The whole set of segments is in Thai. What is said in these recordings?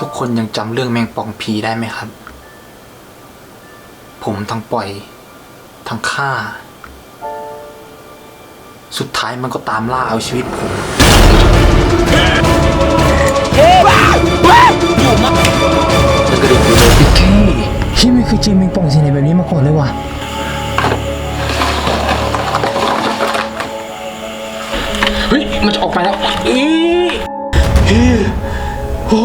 ทุกคนยังจำเรื่องแมงป่องผีได้ไหมครับ ผมทั้งปล่อย ทั้งฆ่า สุดท้ายมันก็ตามล่าเอาชีวิตผม แล้วก็เด็กอยู่เลยพี่ที่ไม่เคยเจอแมงป่องสีไหนแบบนี้มาก่อนเลยว่ะ เฮ้ย มันจะออกไปแล้วอีเฮ้ยโอ้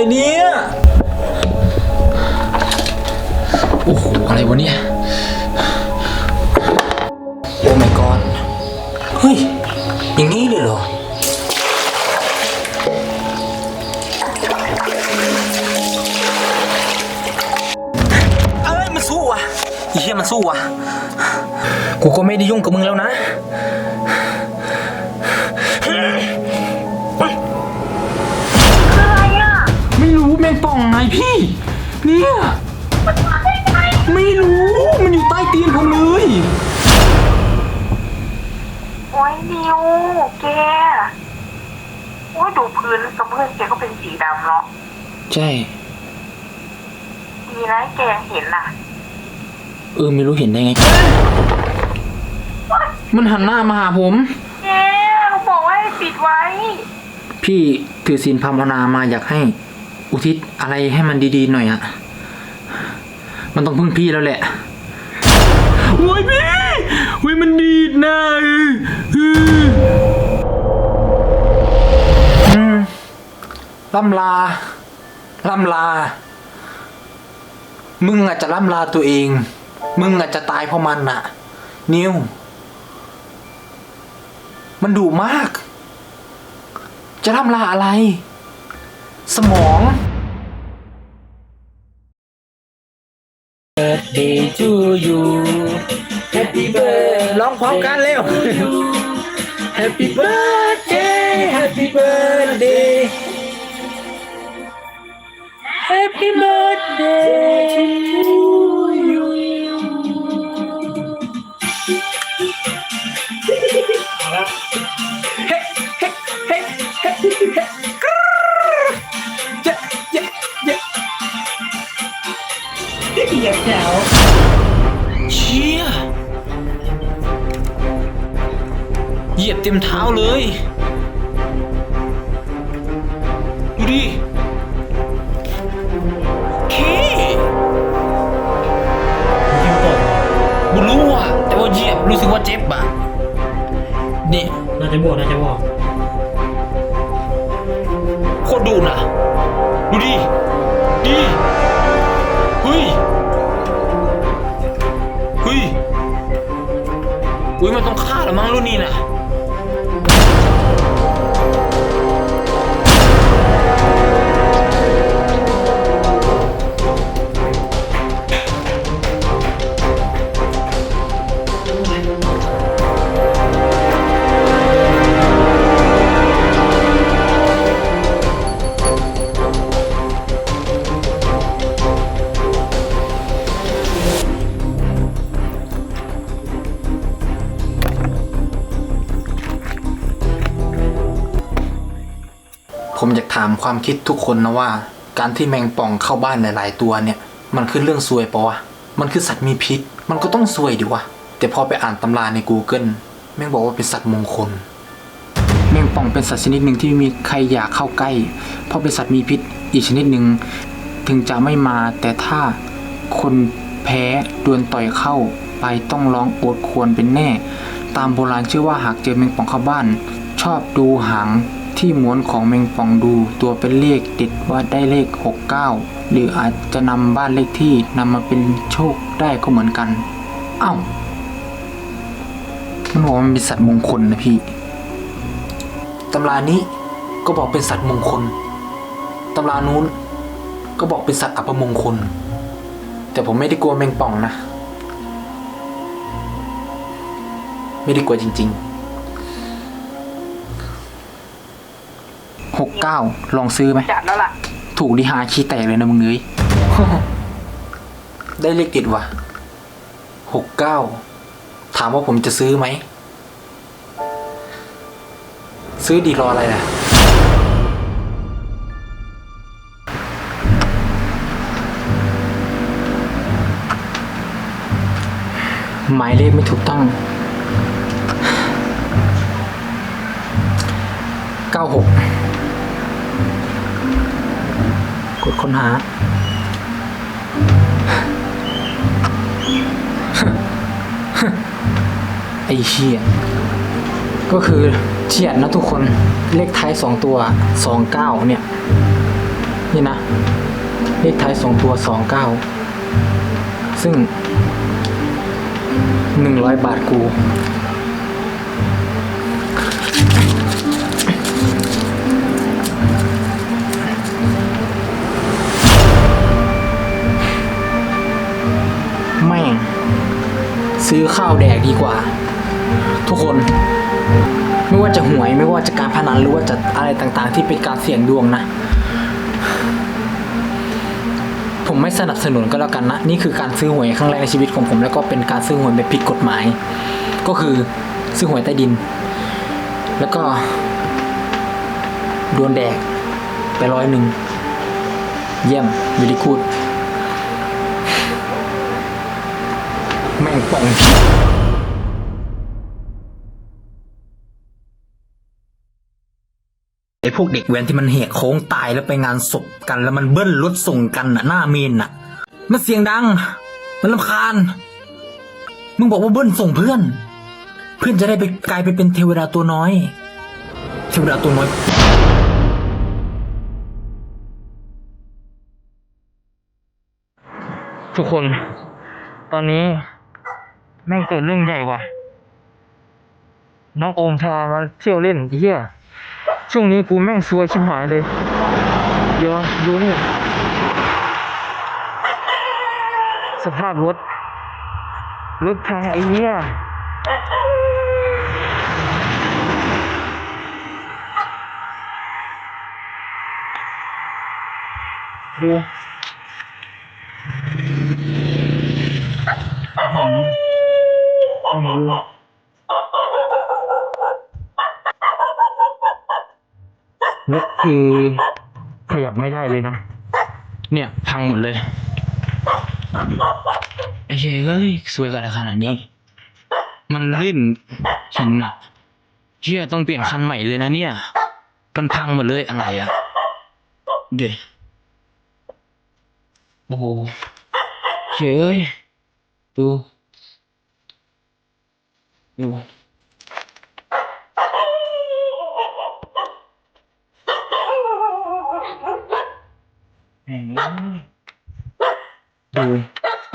ไรเนี่ย โอ้โห อะไรวะเนี่ย โอ้ my god เฮ้ย อย่างนี้เลยเหรอ เอ้ย มันสู้ว่ะไอ้เฮียมันสู้ว่ะ กูก็ไม่ได้ยุ่งกับมึงแล้วนะ พี่ เนี่ยไม่รู้ มันอยู่ใต้ตีนผมเลย โอ้ยนิวแกโอ้ยดูพื้นกับพื้นแกก็เป็นสีดำเนาะใช่ ดีนะแกเห็นน่ะ เออไม่รู้เห็นได้ไง มันหันหน้ามาหาผม แกเราบอกว่าให้ปิดไว้ พี่ถือศีลภาวนามาอยากให้ อุทิศอะไรให้มันดีๆหน่อยอะมันต้องพึ่งพี่แล้วแหละโอ้ยพี่โอ้ยมันดีดนะออเอล่ำลา ล่ำลา มึงอาจจะล่ำลาตัวเอง มึงอาจจะตายเพราะมันน่ะ นิว มันดุมาก จะทำลาอะไร สมอง Birthday to you Happy birthday ร้องพร้อมกันเร็ว Happy birthday Happy birthday Happy birthday to you เฮ้เฮ้เฮ้เฮ้ เหยียบแถวเชี่ยเหยียบเต็มเท้าเลย ดูดิเคบุรู้อะ แต่ว่าเหยียบรู้สึกว่าเจ็บอะนี่น่าจะบอกน่าจะบอกโคตรดูนะ ดูดิดิ อุ้ยมันต้องฆ่าละมั้งรุ่นนี้นะ ผมอยากถามความคิดทุกคนนะว่า การที่แมงป่องเข้าบ้านหลาย ๆ ตัวเนี่ย มันคือเรื่องซวยปะวะมันคือสัตว์มีพิษ มันก็ต้องซวยดิวะแต่พอไปอ่านตำราใน Google แม่งบอกว่าเป็นสัตว์มงคล แมงป่องเป็นสัตว์ชนิดหนึ่งที่ไม่มีใครอยากเข้าใกล้ เพราะเป็นสัตว์มีพิษอีกชนิดหนึ่งถึงจะไม่มาแต่ถ้าคนแพ้โดนต่อยเข้าไปต้องร้องโอดควรเป็นแน่ ตามโบราณเชื่อว่าหากเจอแมงป่องเข้าบ้าน ชอบดูหาง ที่ม้วนของแมงป่องดูตัวเป็นเลขติดว่าได้เลข 69 หรืออาจจะนำบ้านเลขที่นำมาเป็นโชคได้ก็เหมือนกัน เอ้ามันบอกว่ามันเป็นสัตว์มงคลนะพี่ ตำรานี้ก็บอกเป็นสัตว์มงคล ตำรานู้นก็บอกเป็นสัตว์อัปมงคล แต่ผมไม่ได้กลัวแมงป่องนะ ไม่ได้กลัวจริง ๆ หกเก้าลองซื้อไหมจัดแล้วล่ะ ถูกดีฮาคีแตกเลยนะมึงเอ้ย ได้เลขติดว่ะหกเก้าถามว่าผมจะซื้อไหม ซื้อดีรออะไรล่ะ หมายเลขไม่ถูกต้องเก้าหก กดค้นหา ไอ้เชี่ยก็คือเฉียดนะทุกคนเลขท้ายสองตัวสองเก้าเนี่ย นี่นะ เลขท้ายสองตัวสองเก้าซึ่งหนึ่งร้อยบาทกู ซื้อข้าวแดกดีกว่า ทุกคน ไม่ว่าจะหวยไม่ว่าจะการพนันหรือว่าจะอะไรต่างๆ ที่เป็นการเสี่ยงดวงนะ ผมไม่สนับสนุนก็แล้วกันนะ นี่คือการซื้อหวยครั้งแรกในชีวิตของผม แล้วก็เป็นการซื้อหวยแบบผิดกฎหมาย ก็คือซื้อหวยใต้ดิน แล้วก็โดนแดกไปร้อยหนึ่งเยี่ยมวิดีคูด ม่งป่องไอ้พวกเด็กแว้นที่มันแหกโค้งตายแล้วไปงานศพกัน แล้วมันเบิ้ลรถส่งกันน่ะหน้าเมนน่ะ มันเสียงดัง มันลำคาญ มึงบอกว่าเบิ้ลส่งเพื่อน เพื่อนจะได้ไปกลายไปเป็นเทวดาตัวน้อย เทวดาตัวน้อยทุกคน ตอนนี้ แม่งเกิดเรื่องใหญ่ว่ะ น้องโอมพามาเที่ยวเล่นเฮียช่วงนี้กูแม่งซวยชิบหายเลย เดี๋ยวดูนี่ สภาพรถ รถพังไอ้เหี้ยดู เอามาดูรถคือขยับไม่ได้เลยนะ เนี่ย พังหมดเลยไอ้เฮ้ยเอ้ยสวยกันขนาดนี้ มันลื่นหินอะเชี่ยต้องเปลี่ยนคันใหม่เลยนะเนี่ยมันพังหมดเลยอะไรอะเดี๋ยวโอ้โหเฮ้ยเอ้ยดูดูแหมดู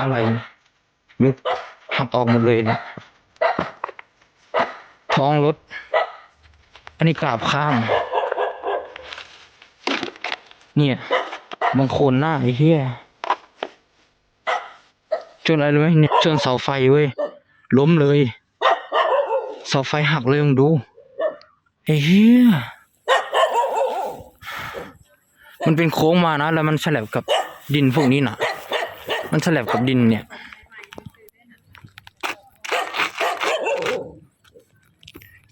อะไรมึกหักออกหมดเลยนะท้องรถ อันนี้กราบข้าง เนี่ย บางคนหน้าไอ้เหี้ยชนอะไรรู้ไหมเนี่ยชนเสาไฟเว้ย ล้มเลยาไฟหักเลยมึงดูไอ้เหี้ยมันเป็นโค้งมานะ แล้วมันฉลบกับดินพวกนี้นะมันฉลบกับดินเนี่ย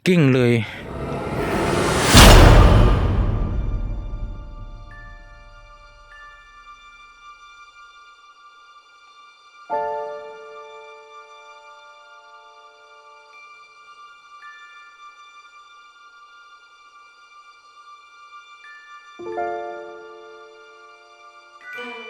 กิ้งเลย Thank you.